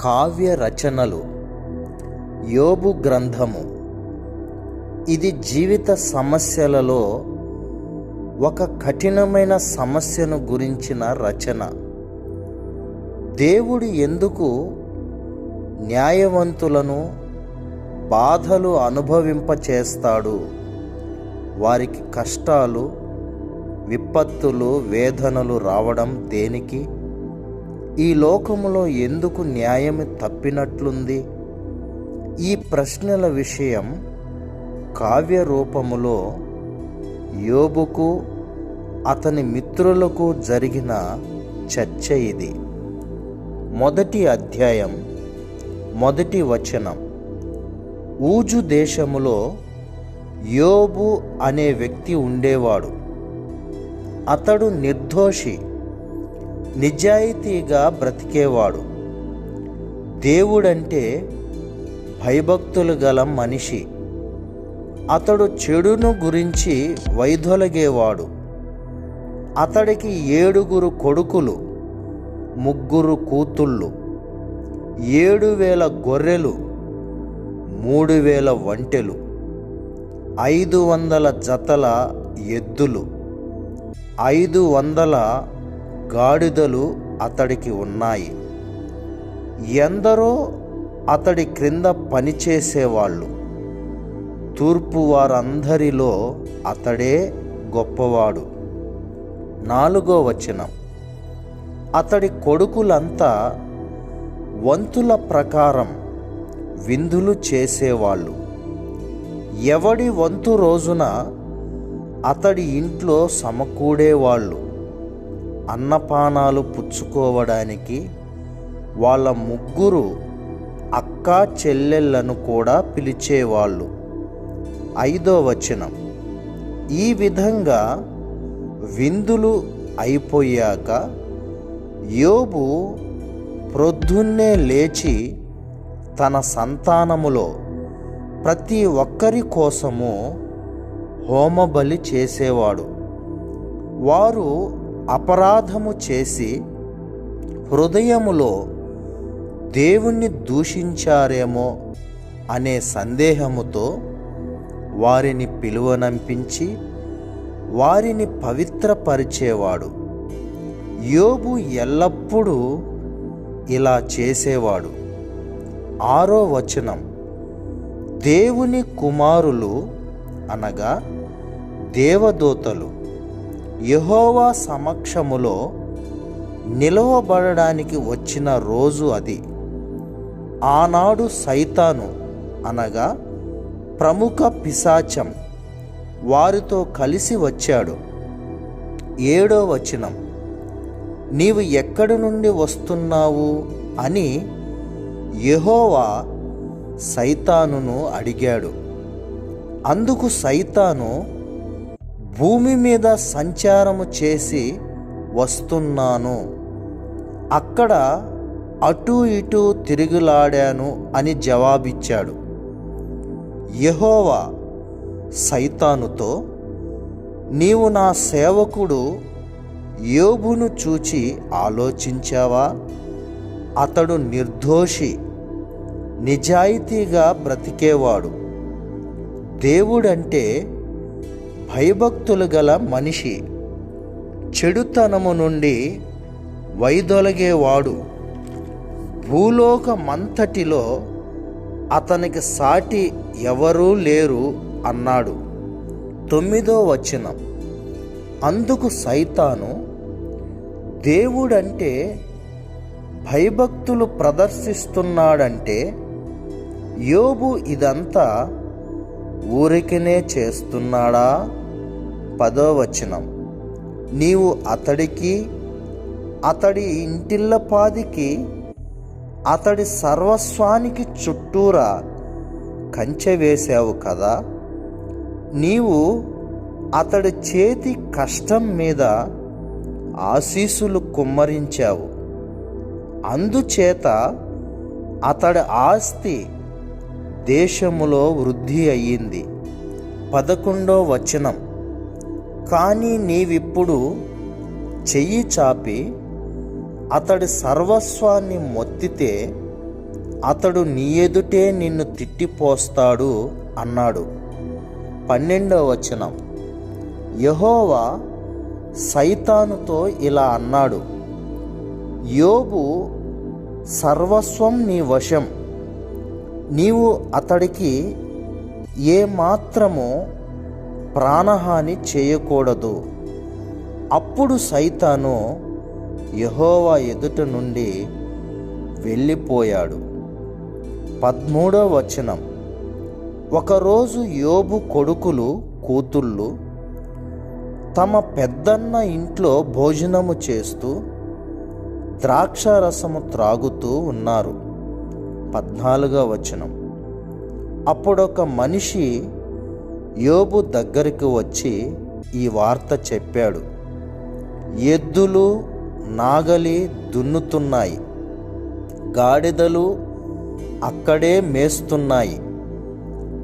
కావ్య రచనలు. యోబు గ్రంథము. ఇది జీవిత సమస్యలలో ఒక కఠినమైన సమస్యను గురించిన రచన. దేవుడు ఎందుకు న్యాయవంతులను బాధలు అనుభవింపచేస్తాడు? వారికి కష్టాలు విపత్తులు వేదనలు రావడం దేనికి? ఈ లోకములో ఎందుకు న్యాయం తప్పినట్లుంది? ఈ ప్రశ్నల విషయం కావ్య రూపములో యోబుకు అతని మిత్రులకు జరిగిన చర్చ ఇది. మొదటి అధ్యాయం మొదటి వచనం. ఊజు దేశములో యోబు అనే వ్యక్తి ఉండేవాడు. అతడు నిర్దోషి. నిజాయితీగా బ్రతికేవాడు. దేవుడంటే భయభక్తులు గల మనిషి. అతడు చెడును గురించి వైదొలగేవాడు. అతడికి ఏడుగురు కొడుకులు ముగ్గురు కూతుళ్ళు ఏడు వేల గొర్రెలు మూడు వేల వంటెలు ఐదు వందల జతల ఎద్దులు ఐదు వందల గాడిదలు అతడికి ఉన్నాయి. ఎందరో అతడి క్రింద పనిచేసేవాళ్ళు. తూర్పు వారందరిలో అతడే గొప్పవాడు. నాలుగో వచనం. అతడి కొడుకులంతా వంతుల ప్రకారం విందులు చేసేవాళ్ళు. ఎవడి వంతు రోజున అతడి ఇంట్లో సమకూడేవాళ్ళు. అన్నపానాలు పుచ్చుకోవడానికి వాళ్ళ ముగ్గురు అక్కా చెల్లెళ్ళను కూడా పిలిచేవాళ్ళు. ఐదో వచనం. ఈ విధంగా విందులు అయిపోయాక యోబు ప్రొద్దున్నే లేచి తన సంతానములో ప్రతి ఒక్కరి కోసము హోమబలి చేసేవాడు. వారు అపరాధము చేసి హృదయములో దేవుణ్ణి దూషించారేమో అనే సందేహముతో వారిని పిలువనంపించి వారిని పవిత్రపరిచేవాడు. యోబు ఎల్లప్పుడూ ఇలా చేసేవాడు. ఆరో వచనం దేవుని కుమారులు అనగా దేవదూతలు. యహోవా సమక్షములో నిలవబడడానికి వచ్చిన రోజు అది. ఆనాడు సైతాను అనగా ప్రముఖ పిశాచం వారితో కలిసి వచ్చాడు. ఏడో వచనం నీవు ఎక్కడి నుండి వస్తున్నావు అని యహోవా సైతానును అడిగాడు. అందుకు సైతాను భూమి మీద సంచారము చేసి వస్తున్నాను. అక్కడ అటు ఇటు తిరుగులాడాను అని జవాబిచ్చాడు. యహోవా సైతానుతో నీవు నా సేవకుడు యోబును చూచి ఆలోచించావా? అతడు నిర్దోషి నిజాయితీగా బ్రతికేవాడు. దేవుడంటే భయభక్తులు గల మనిషి చెడుతనము నుండి వైదొలగేవాడు. భూలోకమంతటిలో అతనికి సాటి ఎవరూ లేరు అన్నాడు. తొమ్మిదో వచనం. అందుకు సైతాను దేవుడంటే భయభక్తులు ప్రదర్శిస్తున్నాడంటే యోబు ఇదంతా ఊరికనే చేస్తున్నాడా? పదో వచనం. నీవు అతడికి అతడి ఇంటిల్లపాదికి అతడి సర్వస్వానికి చుట్టూరా కంచె వేశావు కదా? నీవు అతడి చేతి కష్టం మీద ఆశీసులు కుమ్మరించావు. అందుచేత అతడి ఆస్తి దేశములో వృద్ధి అయ్యింది. పదకొండో వచనం. కానీ నీవిప్పుడు చెయ్యి చాపి అతడి సర్వస్వాన్ని మొత్తితే అతడు నీ ఎదుటే నిన్ను తిట్టిపోస్తాడు అన్నాడు. పన్నెండవ వచనం. యహోవా సైతానుతో ఇలా అన్నాడు. యోబు సర్వస్వం నీ వశం. నీవు అతడికి ఏ మాత్రము ప్రాణహాని చేయకూడదు. అప్పుడు సైతాను యహోవా ఎదుట నుండి వెళ్ళిపోయాడు. పదమూడవ వచనం. ఒకరోజు యోబు కొడుకులు కూతుళ్ళు తమ పెద్దన్న ఇంట్లో భోజనము చేస్తూ ద్రాక్షారసము త్రాగుతూ ఉన్నారు. పద్నాలుగో వచనం. అప్పుడొక మనిషి యోబు దగ్గరికి వచ్చి ఈ వార్త చెప్పాడు. ఎద్దులు నాగలి దున్నుతున్నాయి. గాడిదలు అక్కడే మేస్తున్నాయి.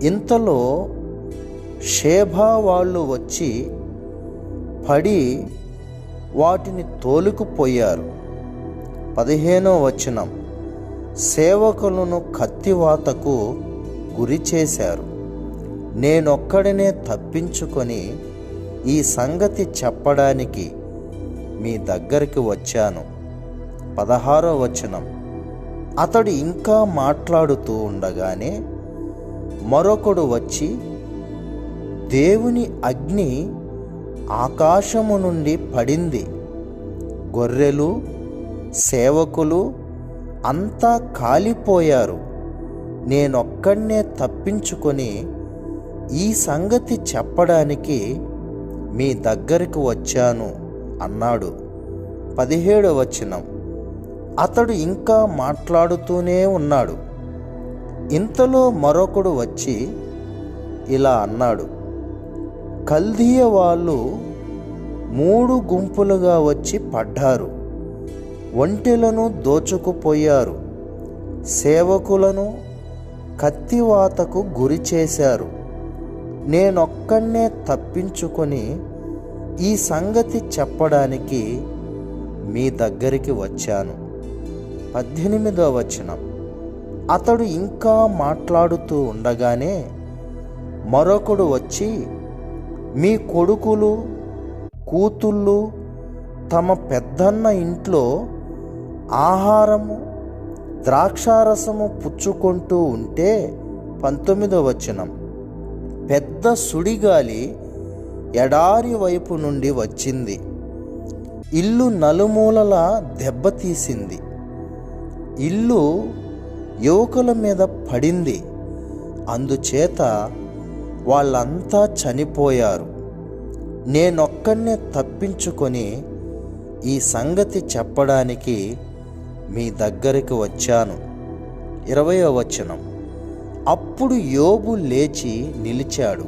ఇంతలో షేభా వాళ్ళు వచ్చి పడి వాటిని తోలుకుపోయారు. పదిహేనో వచనం. సేవకులను కత్తివాతకు గురి చేశారు. నేనొక్కడినే తప్పించుకొని ఈ సంగతి చెప్పడానికి మీ దగ్గరికి వచ్చాను. పదహారో వచనం. అతడు ఇంకా మాట్లాడుతూ ఉండగానే మరొకడు వచ్చి దేవుని అగ్ని ఆకాశము నుండి పడింది. గొర్రెలు సేవకులు అంతా కాలిపోయారు. నేనొక్కడినే తప్పించుకొని ఈ సంగతి చెప్పడానికి మీ దగ్గరికి వచ్చాను అన్నాడు. పదిహేడవ వచనం. అతడు ఇంకా మాట్లాడుతూనే ఉన్నాడు. ఇంతలో మరొకడు వచ్చి ఇలా అన్నాడు. కల్దీయ వాళ్ళు మూడు గుంపులుగా వచ్చి పడ్డారు. ఒంటెలను దోచుకుపోయారు. సేవకులను కత్తివాతకు గురి చేశారు. నేనొక్కనే తప్పించుకొని ఈ సంగతి చెప్పడానికి మీ దగ్గరికి వచ్చాను. పద్దెనిమిదో వచనం. అతడు ఇంకా మాట్లాడుతూ ఉండగానే మరొకడు వచ్చి మీ కొడుకులు కూతుళ్ళు తమ పెద్దన్న ఇంట్లో ఆహారము ద్రాక్షారసము పుచ్చుకుంటూ ఉంటే పంతొమ్మిదవ వచనం. పెద్ద సుడిగాలి ఎడారి వైపు నుండి వచ్చింది. ఇల్లు నలుమూలలా దెబ్బతీసింది. ఇల్లు యువకుల మీద పడింది. అందుచేత వాళ్ళంతా చనిపోయారు. నేనొక్కనే తప్పించుకొని ఈ సంగతి చెప్పడానికి మీ దగ్గరికి వచ్చాను. ఇరవయో వచనం. అప్పుడు యోబు లేచి నిలిచాడు.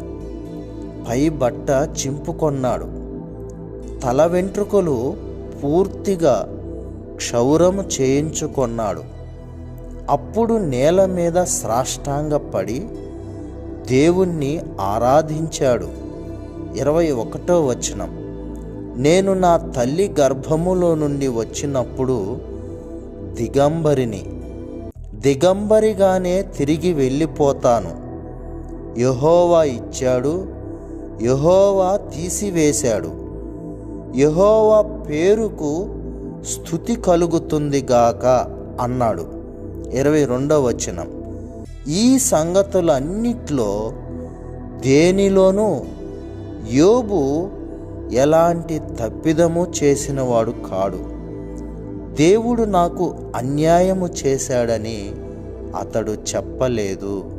పై బట్ట చింపుకొన్నాడు తల వెంట్రుకలు పూర్తిగా క్షౌరము చేయించుకొన్నాడు. అప్పుడు నేల మీద సాష్టాంగపడి దేవుణ్ణి ఆరాధించాడు. ఇరవై ఒకటో వచనం. నేను నా తల్లి గర్భములో నుండి వచ్చినప్పుడు దిగంబరిని. దిగంబరిగానే తిరిగి వెళ్ళిపోతాను. యహోవా ఇచ్చాడు. యహోవా తీసివేశాడు. యహోవా పేరుకు స్థుతి కలుగుతుంది గాక అన్నాడు. ఇరవై రెండవ వచనం. ఈ సంగతులన్నిట్లో దేనిలోనూ యోబు ఎలాంటి తప్పిదము చేసినవాడు కాడు. దేవుడు నాకు అన్యాయము చేశాడని అతడు చెప్పలేదు.